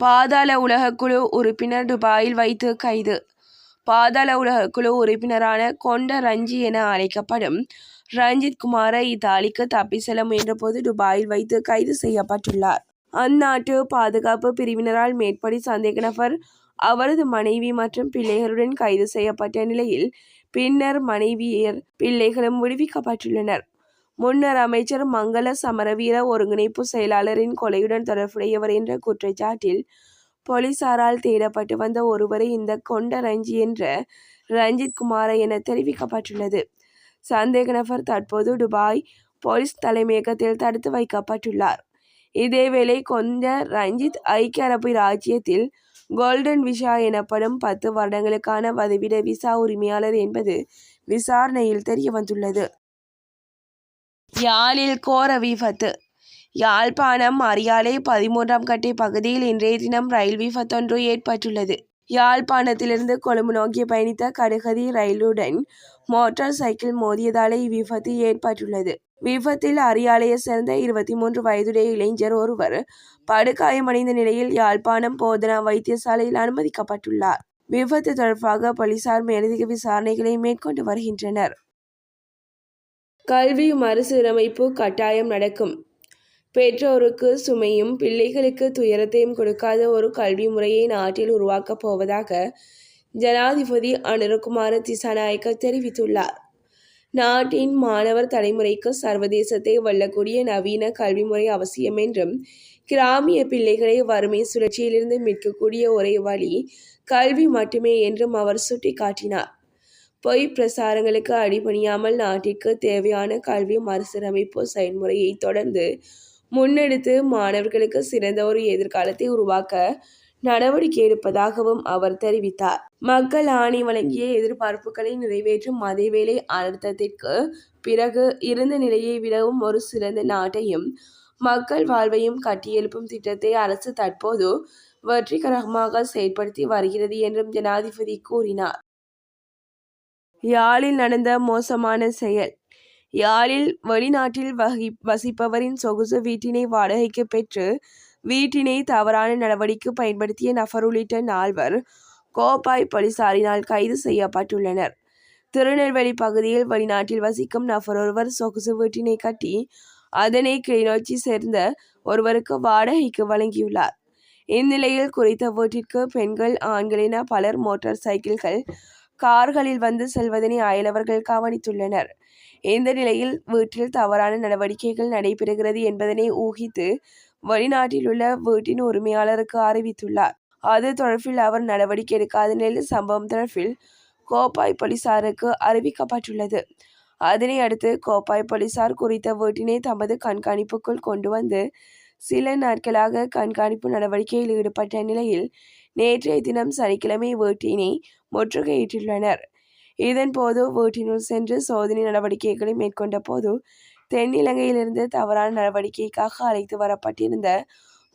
பாதாள உலகக்குழு உறுப்பினர் துபாயில் வைத்து கைது. பாதாள உலகக்குழு உறுப்பினரான கொண்ட ரஞ்சி என அழைக்கப்படும் ரஞ்சித் குமாரை இத்தாலிக்கு தப்பி செல்ல முயன்றபோது துபாயில் வைத்து கைது செய்யப்பட்டுள்ளார். அந்நாட்டு பாதுகாப்பு பிரிவினரால் மேற்படி சந்தேக நபர் அவரது மனைவி மற்றும் பிள்ளைகளுடன் கைது செய்யப்பட்ட நிலையில் பின்னர் மனைவியர் பிள்ளைகளும் விடுவிக்கப்பட்டுள்ளனர். முன்னர் அமைச்சர் மங்கள சமரவீர ஒருங்கிணைப்பு செயலாளரின் கொலையுடன் தொடர்புடையவர் என்ற குற்றச்சாட்டில் போலீசாரால் தேடப்பட்டு வந்த ஒருவரை இந்த கொண்ட ரஞ்சி என்ற ரஞ்சித் குமார என தெரிவிக்கப்பட்டுள்ளது. சந்தேக நபர் தற்போது துபாய் போலீஸ் தலைமையகத்தில் தடுத்து வைக்கப்பட்டுள்ளார். இதேவேளை கொண்ட ரஞ்சித் ஐக்கிய அரபு ராஜ்யத்தில் கோல்டன் விசா எனப்படும் பத்து வருடங்களுக்கான வதிவிட விசா உரிமையாளர் என்பது விசாரணையில் தெரிய வந்துள்ளது யாழில் கோர விபத்து. யாழ்ப்பாணம் அரியாலை பதிமூன்றாம் கட்டை பகுதியில் இன்றைய தினம் ரயில் விபத்தொன்று ஏற்பட்டுள்ளது. யாழ்ப்பாணத்திலிருந்து கொழும்பு நோக்கி பயணித்த கடுகதி ரயிலுடன் மோட்டார் சைக்கிள் மோதியதாலே இவ்விபத்து ஏற்பட்டுள்ளது. விபத்தில் அரியாலையை சேர்ந்த இருபத்தி மூன்று வயதுடைய இளைஞர் ஒருவர் படுகாயமடைந்த நிலையில் யாழ்ப்பாணம் போதனா வைத்தியசாலையில் அனுமதிக்கப்பட்டுள்ளார். விபத்து தொடர்பாக போலீசார் மேலதிக விசாரணைகளை மேற்கொண்டு வருகின்றனர். கல்வி மறுசீரமைப்பு கட்டாயம் நடக்கும். பெற்றோருக்கு சுமையும் பிள்ளைகளுக்கு துயரத்தையும் கொடுக்காத ஒரு கல்வி முறையை நாட்டில் உருவாக்கப் போவதாக ஜனாதிபதி அனுரகுமார திசாநாயக்க தெரிவித்துள்ளார். நாட்டின் மாணவர் தலைமுறைக்கு சர்வதேசத்தை வெல்லக்கூடிய நவீன கல்வி முறை அவசியம் என்றும் கிராமிய பிள்ளைகளை வறுமை சுழற்சியிலிருந்து மீட்கக்கூடிய ஒரே வழி கல்வி மட்டுமே என்றும் அவர் சுட்டிக்காட்டினார். பொய் பிரசாரங்களுக்கு அடிபணியாமல் நாட்டிற்கு தேவையான கல்வி மறுசீரமைப்பு செயல்முறையை தொடர்ந்து முன்னெடுத்து மாணவர்களுக்கு சிறந்த ஒரு எதிர்காலத்தை உருவாக்க நடவடிக்கை எடுப்பதாகவும் அவர் தெரிவித்தார். மக்கள் ஆணை வழங்கிய எதிர்பார்ப்புகளை நிறைவேற்றும் அதேவேளை அழுத்தத்திற்கு பிறகு இருந்த நிலையை விடவும் ஒரு சிறந்த நாட்டையும் மக்கள் வாழ்வையும் கட்டியெழுப்பும் திட்டத்தை அரசு தற்போது வெற்றிகரமாக செயற்படுத்தி வருகிறது என்றும் ஜனாதிபதி கூறினார். யாழில் நடந்த மோசமான செயல். யாழில் வெளிநாட்டில் வகி வசிப்பவரின் சொகுசு வீட்டினை வாடகைக்கு பெற்று வீட்டினை தவறான நடவடிக்கை பயன்படுத்திய நபர் உள்ளிட்ட நால்வர் கோப்பாய் போலீசாரினால் கைது செய்யப்பட்டுள்ளனர். திருநெல்வேலி பகுதியில் வெளிநாட்டில் வசிக்கும் நபர் ஒருவர் சொகுசு வீட்டினை கட்டி அதனை கிளிநொச்சி சேர்ந்த ஒருவருக்கு வாடகைக்கு வழங்கியுள்ளார். இந்நிலையில் குறித்த வீட்டிற்கு பெண்கள் ஆண்கள் என பலர் மோட்டார் சைக்கிள்கள் கார்களில் வந்து செல்வதனை அயலவர்கள் கவனித்துள்ளனர். இந்த நிலையில் வீட்டில் தவறான நடவடிக்கைகள் நடைபெறுகிறது என்பதனை ஊகித்து வெளிநாட்டில் உள்ள வீட்டின் உரிமையாளருக்கு அறிவித்துள்ளார். அது தொடர்பில் அவர் நடவடிக்கை எடுக்காத நிலையில் சம்பவம் தொடர்பில் கோப்பாய் போலீசாருக்கு அறிவிக்கப்பட்டுள்ளது. அதனை அடுத்து கோப்பாய் போலீசார் குறித்த வீட்டினை தமது கண்காணிப்புக்குள் கொண்டு வந்து சில நாட்களாக கண்காணிப்பு நடவடிக்கையில் ஈடுபட்ட நிலையில் நேற்றைய தினம் சனிக்கிழமை வீட்டினை முற்றுகையிட்டுள்ளனர் இதன்போது வீட்டினுள் சென்று சோதனை நடவடிக்கைகளை மேற்கொண்ட போது தென்னிலங்கையிலிருந்து தவறான நடவடிக்கைக்காக அழைத்து வரப்பட்டிருந்த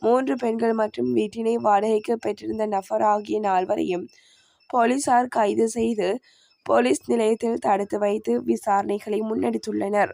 மூன்று பெண்கள் மற்றும் வீட்டினை வாடகைக்கு பெற்றிருந்த நபர் ஆகிய நால்வரையும் போலீசார் கைது செய்து போலீஸ் நிலையத்தில் தடுத்து வைத்து விசாரணைகளை முன்னெடுத்துள்ளனர்.